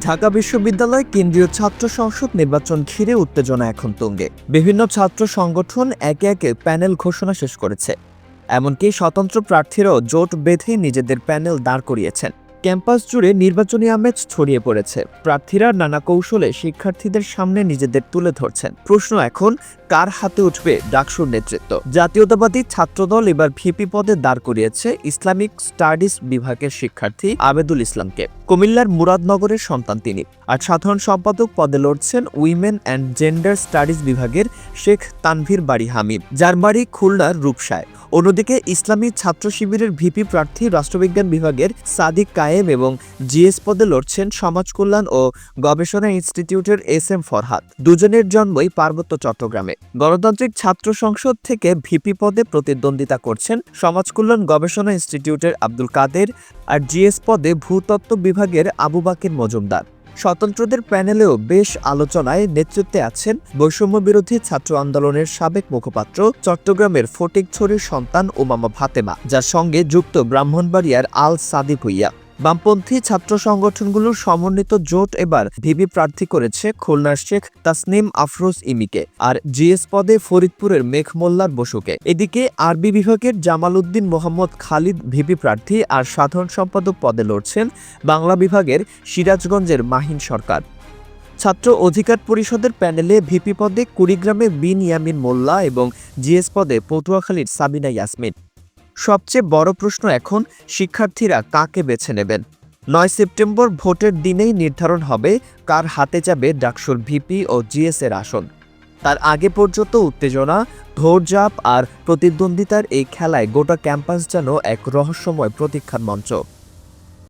ঢাকা বিশ্ববিদ্যালয় কেন্দ্রীয় ছাত্র সংসদ নির্বাচন ঘিরে উত্তেজনা এখন তুঙ্গে। বিভিন্ন ছাত্র সংগঠন একে একে প্যানেল ঘোষণা শেষ করেছে। এমনকি স্বতন্ত্র প্রার্থীরাও জোট বেঁধে নিজেদের প্যানেল দাঁড় করিয়েছেন। ক্যাম্পাস জুড়ে নির্বাচনী আমেজ ছড়িয়ে পড়েছে। প্রার্থীরা নানা কৌশলে শিক্ষার্থীদের সামনে নিজেদের তুলে ধরছেন। প্রশ্ন এখন কার হাতে উঠবে ডাকসুর নেতৃত্ব? জাতীয়তাবাদী ছাত্রদল এবার ভিপি পদে দাঁড় করিয়েছে ইসলামিক স্টাডিজ বিভাগের শিক্ষার্থী আবেদুল ইসলামকে। কুমিল্লার মুরাদনগরের সন্তান তিনি। আর সাধারণ সম্পাদক পদে লড়ছেন উইমেন অ্যান্ড জেন্ডার স্টাডিজ বিভাগের শেখ তানভীর বাড়ি হামিদ যার বাড়ি খুলনার রূপসায়। অন্যদিকে ইসলামী ছাত্র শিবিরের ভিপি প্রার্থী রাষ্ট্রবিজ্ঞান বিভাগের সাদিক কায়েম এবং জিএস পদে লড়ছেন সমাজ কল্যাণ ও গবেষণা ইনস্টিটিউটের এস এম ফরহাদ। দুজনের জন্মই পার্বত্য চট্টগ্রামে। গণতান্ত্রিক ছাত্র সংসদ থেকে ভিপি পদে প্রতিদ্বন্দ্বিতা করছেন সমাজ কল্যাণ গবেষণা ইনস্টিটিউটের আব্দুল কাদের আর জিএস পদে ভূতত্ত্ব বিভাগের আবু বাকির মজুমদার। স্বতন্ত্রদের প্যানেলেও বেশ আলোচনায় নেতৃত্বে আছেন বৈষম্য বিরোধী ছাত্র আন্দোলনের সাবেক মুখপাত্র চট্টগ্রামের ফটিকছড়ির সন্তান ওমামা ফাতেমা, যার সঙ্গে যুক্ত ব্রাহ্মণবাড়িয়ার আল সাদি ভুইয়া। বামপন্থী ছাত্র সংগঠনগুলোর সমন্বিত জোট এবার ভিপি প্রার্থী করেছে খুলনার শেখ তাসনিম আফরোজ ইমিকে আর জিএস পদে ফরিদপুরের মেঘ মোল্লার বসুকে। এদিকে আরবি বিভাগের জামাল উদ্দিন মোহাম্মদ খালিদ ভিপি প্রার্থী আর সাধারণ সম্পাদক পদে লড়ছেন বাংলা বিভাগের সিরাজগঞ্জের মাহিন সরকার। ছাত্র অধিকার পরিষদের প্যানেলে ভিপি পদে কুড়িগ্রামে বিন ইয়ামিন মোল্লা এবং জিএস পদে পটুয়াখালীর সাবিনা ইয়াসমিন। সবচেয়ে বড় প্রশ্ন এখন শিক্ষার্থীরা কাকে বেছে নেবেন? নয় সেপ্টেম্বর ভোটের দিনেই নির্ধারণ হবে কার হাতে যাবে ডাকসুর ভিপি ও জিএসের আসন। তার আগে পর্যন্ত উত্তেজনা ধৈর্যাপ আর প্রতিদ্বন্দ্বিতার এই খেলায় গোটা ক্যাম্পাস যেন এক রহস্যময় প্রতীক্ষার মঞ্চ।